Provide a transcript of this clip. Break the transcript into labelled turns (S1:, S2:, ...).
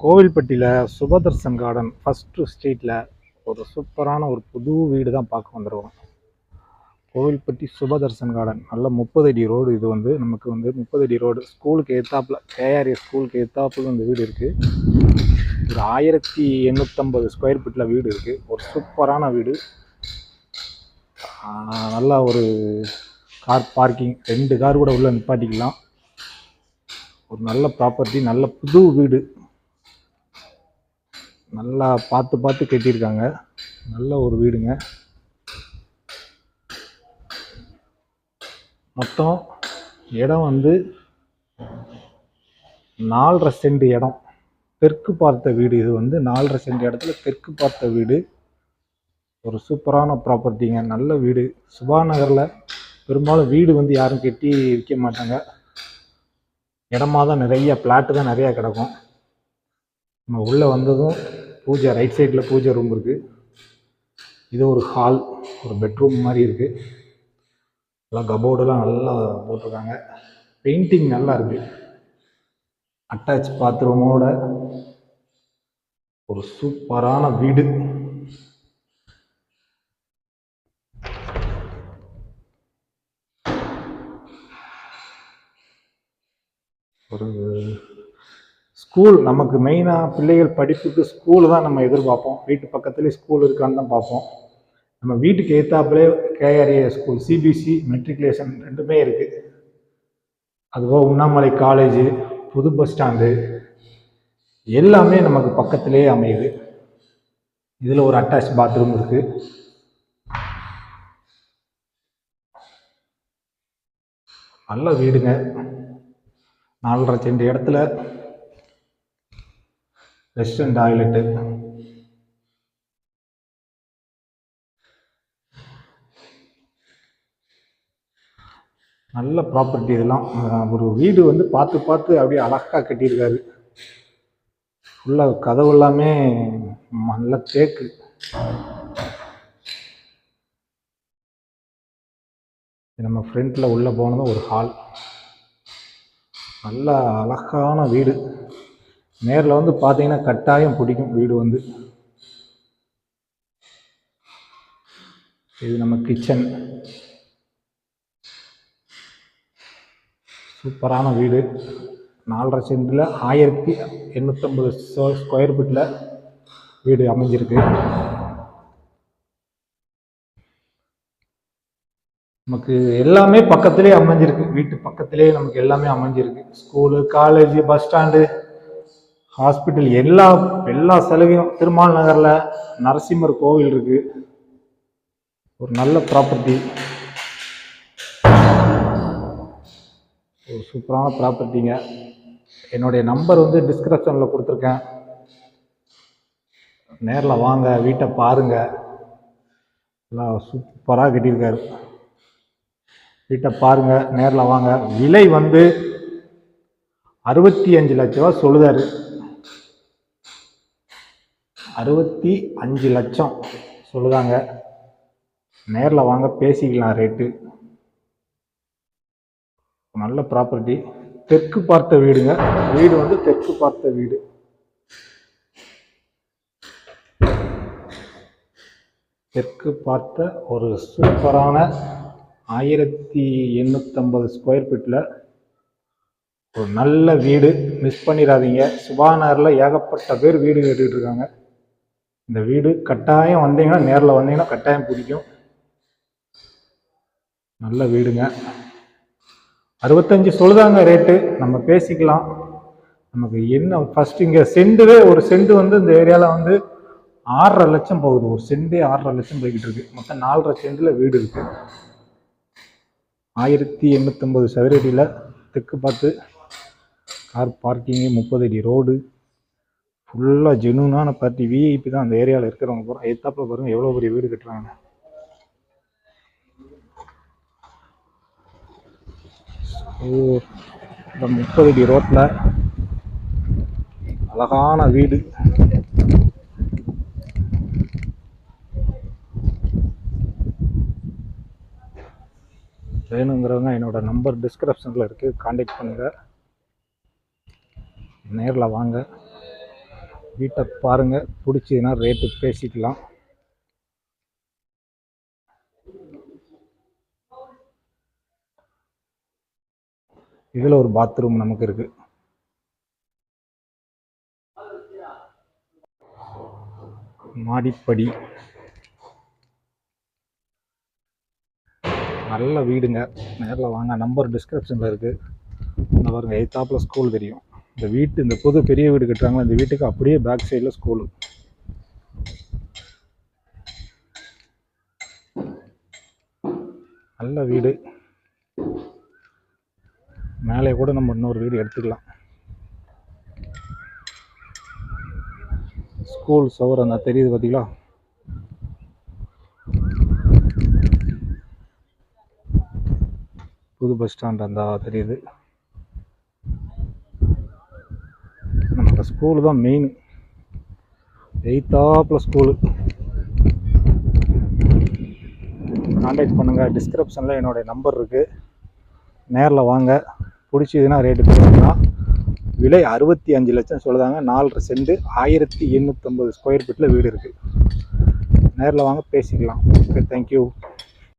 S1: கோவில்பட்டியில் சுபதர்சன் garden first ஸ்ட்ரீட்டில் ஒரு சூப்பரான ஒரு புது வீடு தான் பார்க்க வந்துடுவோம் கோவில்பட்டி சுபதர்சன் கார்டன் நல்ல முப்பது அடி ரோடு இது வந்து நமக்கு வந்து முப்பது அடி ரோடு ஸ்கூலுக்கு எத்தாப்பில் கேஆர்ஏ ஸ்கூலுக்கு எத்தாப்பில் இந்த வீடு இருக்குது ஒரு ஆயிரத்தி எண்ணூற்றம்பது ஸ்கொயர் ஃபீட்டில் வீடு இருக்குது ஒரு சூப்பரான வீடு. நல்லா ஒரு கார் பார்க்கிங் ரெண்டு கார் கூட உள்ளே நிப்பாட்டிக்கலாம். ஒரு நல்ல ப்ராப்பர்ட்டி நல்ல புது வீடு. நல்லா பார்த்து பார்த்து கட்டியிருக்காங்க. நல்ல ஒரு வீடுங்க. மொத்தம் இடம் வந்து நாலரை சென்ட் இடம். தெற்கு பார்த்த வீடு இது வந்து. நாலரை சென்ட் இடத்துல தெற்கு பார்த்த வீடு. ஒரு சூப்பரான ப்ராப்பர்ட்டிங்க. நல்ல வீடு. சுபா நகரில் பெரும்பாலும் வீடு வந்து யாரும் கட்டி விற்க மாட்டாங்க. இடமா தான் நிறைய பிளாட்டு தான் நிறையா கிடக்கும். நம்ம உள்ளே வந்ததும் பூஜை ரைட் சைடில் பூஜை ரூம் இருக்குது இது ஒரு ஹால் ஒரு பெட்ரூம் மாதிரி இருக்குது எல்லாம் கபோர்டெல்லாம் நல்லா போட்டிருக்காங்க. பெயிண்டிங் நல்லா இருக்குது அட்டாச் பாத்ரூமோட ஒரு சூப்பரான வீடு. ஒரு ஸ்கூல் நமக்கு மெயினாக பிள்ளைகள் படிப்புக்கு ஸ்கூல் தான் நம்ம எதிர்பார்ப்போம். வீட்டு பக்கத்துலேயே ஸ்கூல் இருக்கான்னு தான் பார்ப்போம். நம்ம வீட்டுக்கு ஏற்றாப்புலே கேஆர்ஏ ஸ்கூல் சிபிசி மெட்ரிகுலேஷன் ரெண்டுமே இருக்குது அதுபோக உண்ணாமலை காலேஜு புது பஸ் ஸ்டாண்டு எல்லாமே நமக்கு பக்கத்திலேயே அமையுது. இதில் ஒரு அட்டாச் பாத்ரூம் இருக்குது நல்ல வீடுங்க. நாலரை செண்டு இடத்துல வெஸ்டர்ன் டாய்லெட்டு நல்ல ப்ராப்பர்ட்டி இதெல்லாம். ஒரு வீடு வந்து பார்த்து பார்த்து அப்படியே அழகாக கட்டியிருக்காரு. ஃபுல்லாக கதவு எல்லாமே நல்ல தேக்கு. நம்ம ஃப்ரண்ட்டில் உள்ளே போனதும் ஒரு ஹால் நல்ல அழகான வீடு. நேரில் வந்து பார்த்தீங்கன்னா கட்டாயம் பிடிக்கும் வீடு வந்து. இது நம்ம கிச்சன் சூப்பரான வீடு. நாலரை சென்டில் ஆயிரத்தி எண்ணூற்றம்பது ஸ்கொயர் ஃபீட்டில் வீடு அமைஞ்சிருக்கு. நமக்கு எல்லாமே பக்கத்திலே அமைஞ்சிருக்கு. வீட்டு பக்கத்திலே நமக்கு எல்லாமே அமைஞ்சிருக்கு. School college bus stand hospital எல்லா எல்லா செலவையும் திருமால் நகரில் நரசிம்மர் கோவில் இருக்குது ஒரு நல்ல ப்ராப்பர்ட்டி ஒரு சூப்பரான ப்ராப்பர்ட்டிங்க என்னுடைய நம்பர் வந்து டிஸ்கிரிப்ஷனில் கொடுத்துருக்கேன். நேரில் வாங்க வீட்டை பாருங்கள் எல்லாம் சூப்பராக கட்டியிருக்காரு. வீட்டை பாருங்கள் நேரில் வாங்க. விலை வந்து அறுபத்தி அஞ்சு லட்ச ரூபா சொல்லுதாரு. அறுபத்தி அஞ்சு லட்சம் சொல்லுதாங்க. நேரில் வாங்க பேசிக்கலாம் ரேட்டு நல்ல ப்ராப்பர்ட்டி தெற்கு பார்த்த வீடுங்க. வீடு வந்து தெற்கு பார்த்த வீடு. தெற்கு பார்த்த ஒரு சூப்பரான ஆயிரத்தி எண்ணூற்றம்பது ஸ்கொயர் ஃபீட்டில் ஒரு நல்ல வீடு. மிஸ் பண்ணிடாதீங்க. சுபாநகரில் ஏகப்பட்ட பேர் வீடு கட்டிட்டு இருக்காங்க. இந்த வீடு கட்டாயம் வந்தீங்கன்னா நேரில் வந்தீங்கன்னா கட்டாயம் பிடிக்கும். நல்ல வீடுங்க. அறுபத்தஞ்சு சொல்லுதாங்க ரேட்டு நம்ம பேசிக்கலாம். நமக்கு என்ன ஃபஸ்ட் இங்கே செண்டுவே ஒரு செண்டு வந்து இந்த ஏரியாவில் வந்து ஆறரை லட்சம் போகுது. ஒரு செண்டே ஆறரை லட்சம் போய்கிட்டு இருக்கு. மொத்தம் நாலரை செண்டில் வீடு இருக்கு. ஆயிரத்தி எண்ணூற்றம்பது சதுரடியில் தெற்கு பார்த்து கார் பார்க்கிங்கு முப்பது அடி ரோடு ஃபுல்லாக ஜெனூனான பார்ட்டி விஐபி தான் அந்த ஏரியாவில் இருக்கிறவங்க பூரா. எத்தாப்பில் பாருங்கள் எவ்வளோ பெரிய வீடு கட்டுறாங்க. ஓ இந்த முப்பது அடி ரோட்டில் அழகான வீடு. வேணுங்கிறவங்க என்னோட நம்பர் டிஸ்கிரிப்ஷனில் இருக்குது காண்டாக்ட் பண்ணுங்கள் நேரில் வாங்க. வீட்டை பாருங்கள் பிடிச்சதுன்னா ரேட்டு பேசிக்கலாம். இதில் ஒரு பாத்ரூம் நமக்கு இருக்குது மாடிப்படி. நல்ல வீடுங்க. நேரில் வாங்க. நம்பர் டிஸ்கிரிப்ஷனில் இருக்குது இந்த பாருங்கள் எய்த்தாப்பில் ஸ்கூல் தெரியும். இந்த வீட்டு இந்த புது பெரிய வீடு கட்டுறாங்களா இந்த வீட்டுக்கு அப்படியே பேக் சைடில் ஸ்கூலு நல்ல வீடு. மேலே கூட நம்ம இன்னொரு வீடு எடுத்துக்கலாம். ஸ்கூல் சவர் அந்த தெரியுது பார்த்தீங்களா புது பஸ் ஸ்டாண்ட் அந்த தெரியுது நமக்கு ஸ்கூலு தான் மெயின் எயித்தாப்பில் ஸ்கூலு காண்டாக்ட் பண்ணுங்கள் டிஸ்கிரிப்ஷனில் என்னுடைய நம்பர் இருக்குது நேரில் வாங்க. பிடிச்சதுன்னா ரேட்டு பேசுனா விலை அறுபத்தி அஞ்சு லட்சம் சொல்லுதாங்க. நாலரை செண்டு ஆயிரத்தி எண்ணூற்றம்பது ஸ்கொயர் ஃபீட்டில் வீடு இருக்குது நேரில் வாங்க பேசிக்கலாம். Okay thank you